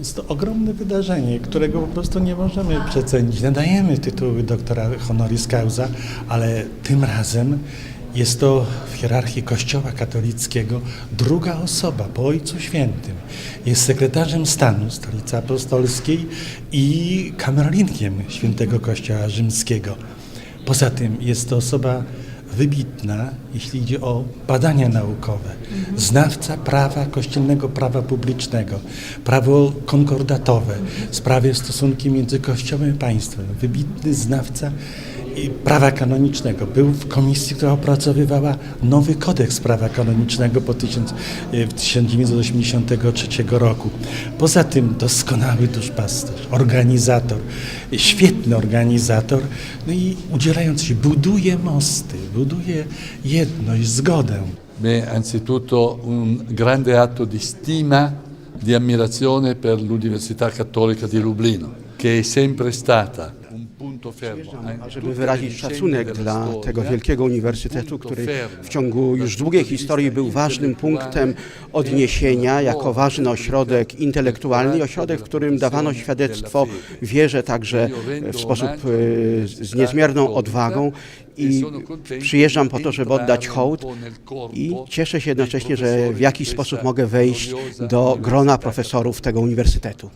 Jest to ogromne wydarzenie, którego po prostu nie możemy przecenić. Nadajemy tytuły doktora honoris causa, ale tym razem jest to w hierarchii Kościoła katolickiego druga osoba po Ojcu Świętym. Jest sekretarzem stanu Stolicy Apostolskiej i kamerlinkiem Świętego Kościoła Rzymskiego. Poza tym jest to osoba wybitna, jeśli idzie o badania naukowe, znawca prawa kościelnego prawa publicznego, prawo konkordatowe, sprawy stosunki między Kościołem i państwem, wybitny znawca prawa kanonicznego. Był w komisji, która opracowywała nowy kodeks prawa kanonicznego po e, w 1983 roku. Poza tym doskonały duszpasterz, organizator, świetny organizator, no i udzielając się, buduje mosty, buduje jedność, zgodę. Beh, anzitutto un grande atto di stima, di ammirazione per l'Università Cattolica di Lublino, che è sempre stata żeby wyrazić szacunek dla tego wielkiego uniwersytetu, który w ciągu już długiej historii był ważnym punktem odniesienia jako ważny ośrodek intelektualny ośrodek, w którym dawano świadectwo wierze także w sposób e, z niezmierną odwagą i przyjeżdżam po to, żeby oddać hołd i cieszę się jednocześnie, że w jakiś sposób mogę wejść do grona profesorów tego uniwersytetu.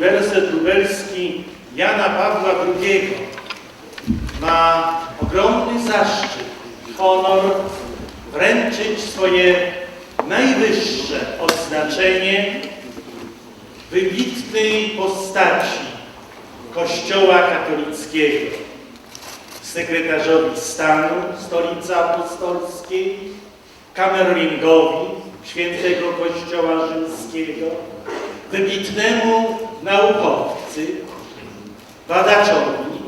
Uniwersytet Lubelski Jana Pawła II ma ogromny zaszczyt honor wręczyć swoje najwyższe odznaczenie wybitnej postaci Kościoła katolickiego, sekretarzowi stanu Stolicy Apostolskiej, kamerlingowi Świętego Kościoła Rzymskiego, wybitnemu naukowcy, badaczowi,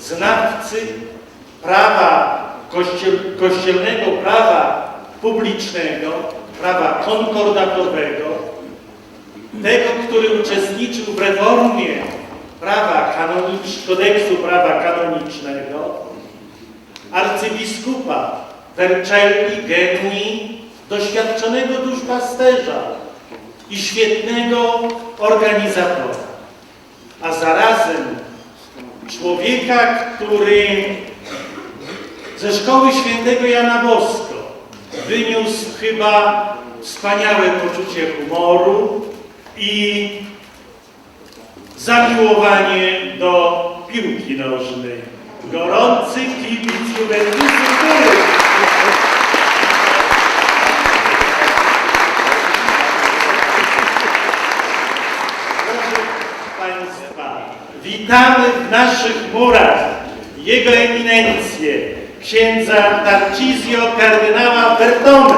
znawcy prawa kościel, kościelnego prawa publicznego, prawa konkordatowego, tego, który uczestniczył w reformie prawa kanonicz, kodeksu prawa kanonicznego, arcybiskupa Vercelli Genui, doświadczonego duszpasterza i świetnego organizatora, a zarazem człowieka, który ze szkoły świętego Jana Bosko wyniósł chyba wspaniałe poczucie humoru i zamiłowanie do piłki nożnej. Gorący kibic Juventusu. Witamy w naszych murach Jego Eminencję, księdza Tarcisio kardynała Bertone.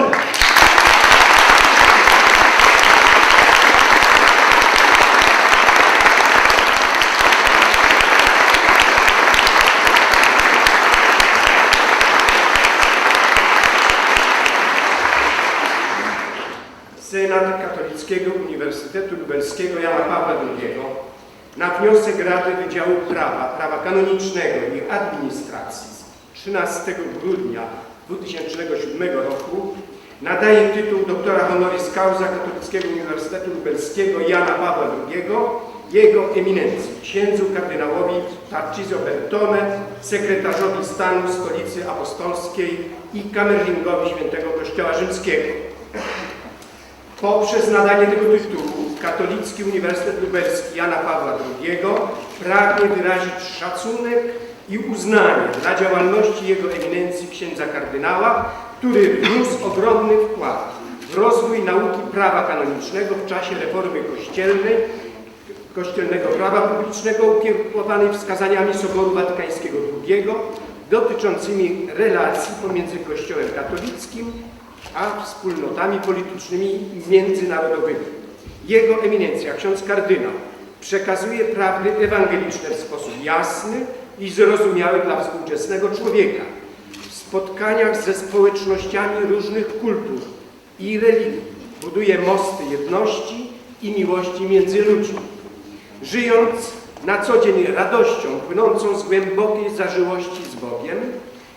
Senat Katolickiego Uniwersytetu Lubelskiego Jana Pawła II na wniosek Rady Wydziału Prawa, Prawa Kanonicznego i Administracji z 13 grudnia 2007 roku nadaje tytuł doktora honoris causa Katolickiego Uniwersytetu Lubelskiego Jana Pawła II Jego eminencji, księdzu kardynałowi Tarciso Bertone, sekretarzowi stanu Stolicy Apostolskiej i kamerlingowi Świętego Kościoła Rzymskiego. Poprzez nadanie tego tytułu Katolicki Uniwersytet Lubelski Jana Pawła II pragnie wyrazić szacunek i uznanie dla działalności Jego Eminencji księdza kardynała, który wniósł ogromny wkład w rozwój nauki prawa kanonicznego w czasie reformy kościelnej, kościelnego prawa publicznego ukierunkowanej wskazaniami Soboru Watykańskiego II dotyczącymi relacji pomiędzy Kościołem katolickim a wspólnotami politycznymi międzynarodowymi. Jego eminencja, ksiądz kardynał, przekazuje prawdy ewangeliczne w sposób jasny i zrozumiały dla współczesnego człowieka. W spotkaniach ze społecznościami różnych kultur i religii buduje mosty jedności i miłości między ludźmi. Żyjąc na co dzień radością płynącą z głębokiej zażyłości z Bogiem,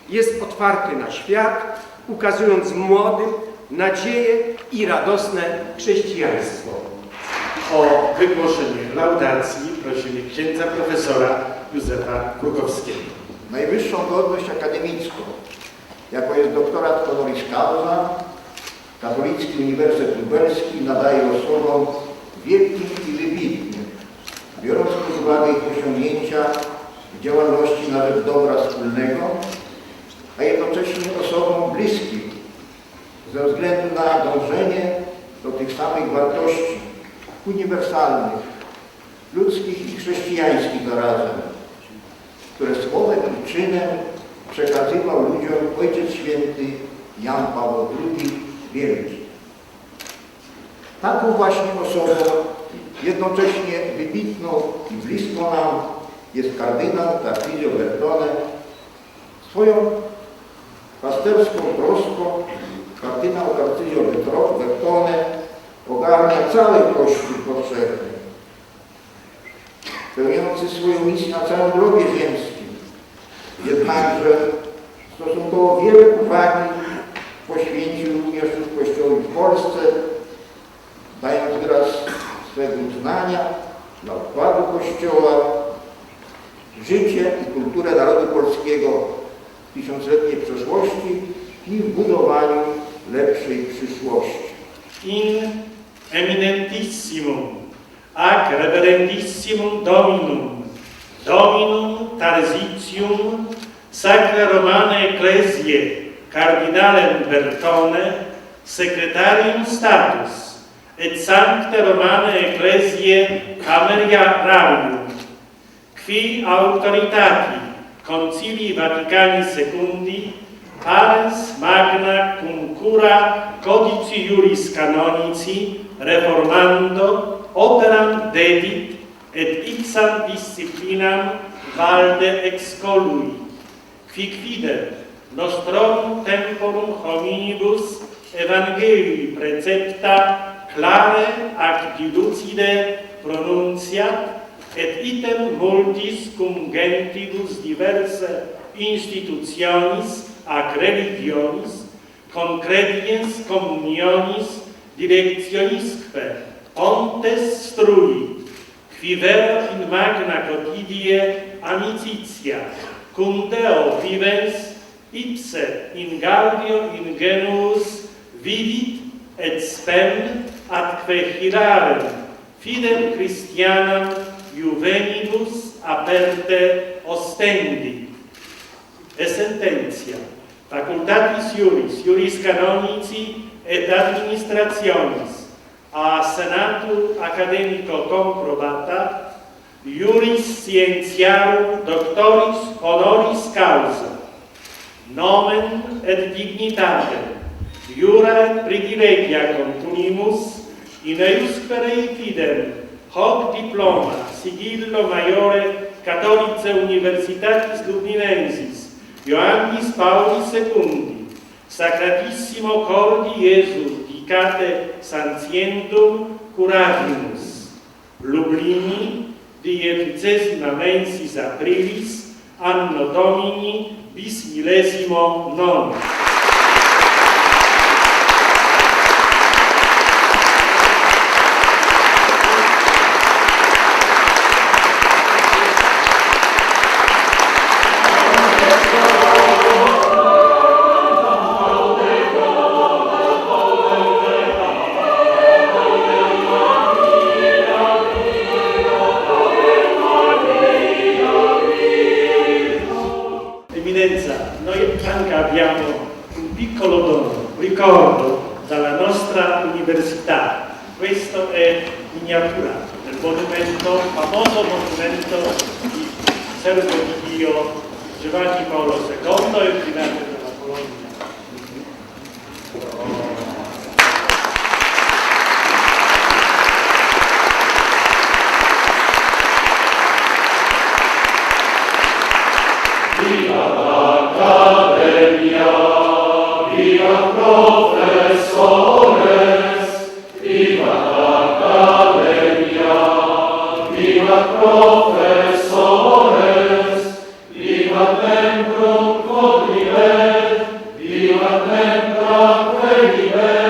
jest otwarty na świat, ukazując młodym nadzieję i radosne chrześcijaństwo. O wygłoszenie laudacji prosimy księdza profesora Józefa Krukowskiego. najwyższą godność akademicką, jaką jest doktorat honoris causa, Katolicki Uniwersytet Lubelski nadaje osobom wielkim i wybitnym, biorąc pod uwagę ich osiągnięcia w działalności na rzecz dobra wspólnego, a jednocześnie osobom bliskim ze względu na dążenie do tych samych wartości uniwersalnych, ludzkich i chrześcijańskich zarazem, które słowem i czynem przekazywał ludziom Ojciec Święty Jan Paweł II Wielki. Taką właśnie osobą, jednocześnie wybitną i bliską nam, jest kardynał Tarcisio Bertone. Swoją pasterską troską kardynał Tarcisio Bertone ogarnia cały Kościół powszechny pełniący swoją misję na całym globie ziemskim. Jednakże stosunkowo wiele uwagi poświęcił również Kościołowi w Polsce, dając wyraz swego uznania dla wkładu Kościoła życie i kulturę narodu polskiego w tysiącletniej przeszłości i w budowaniu lepszej przyszłości. in eminentissimum ac reverendissimum dominum dominum Tarsitium sacra Romana ecclesiae cardinalem Bertone secretarium status et sancte Romana ecclesiae cameria qui autoritati concilii Vaticani secundi pares magna cum cura codici iuris canonici reformando operam dedit et ipsam disciplinam valde excolui fic fide nostrum temporum hominibus evangelii precepta clare ac dilucide pronunciat et item multis cum gentibus diverse institutionis ac religionis concrediens communionis directionisque pontes strui qui vero in magna cotidie amicitia cum Deo vivens ipse in gaudio ingenuus vivit et spem atque hirarem fidem Christianam juvenibus aperte ostendi. E sententia, facultatis iuris, iuris canonici et administrationis. A senatu academico comprobata iuris scientiarum doctoris honoris causa nomen et dignitatem iura et privilegia continuimus in euspere ipidem hoc diploma sigillo maiore catholice Universitatis lubinensis Ioannis Pauli II Sacratissimo Cordi Iesu dicate Santiendum Curavimus Lublini diepicesima mensis aprilis anno Domini bis millesimo nono nostra università. Questo è miniatura del monumento, famoso monumento di servo di Dio Giovanni Paolo II e il primato della Polonia. Sempre si